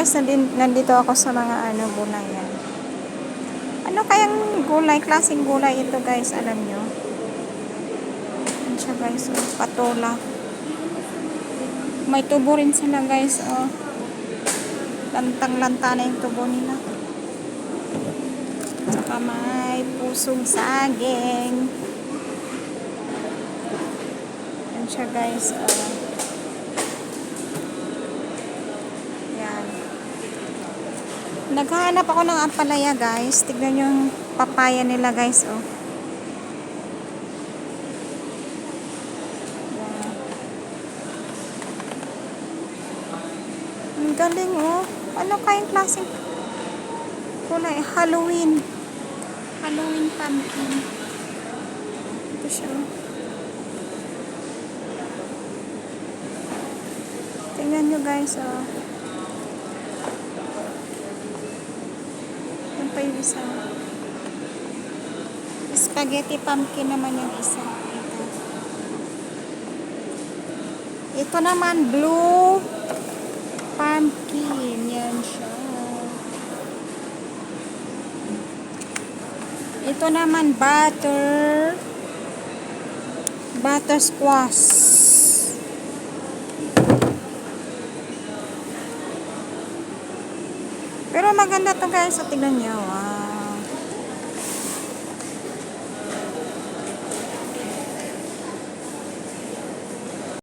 Guys, nandito ako sa mga ano, gulayan. Ano kayang gulay? Klaseng gulay ito guys, alam nyo? Ano siya guys? Oh, patola. May tubo rin sila guys. Oh. Lantang-lanta na yung tubo nila. Saka may pusong saging. Yan siya guys. Oh. Yan. Naghahanap ako ng ampalaya guys. Tignan yung papaya nila guys. Oh. Ang galing oh. Ano kayang klaseng kulay? Halloween. Halloween pumpkin. Ito siya. oh. Tingnan nyo guys oh. Yan pa yung isa. Spaghetti pumpkin naman yung isa. Ito. Ito naman blue pumpkin. Yan siya. Ito naman butter butter squash. Pero maganda to guys. So, tignan nyo. Wow.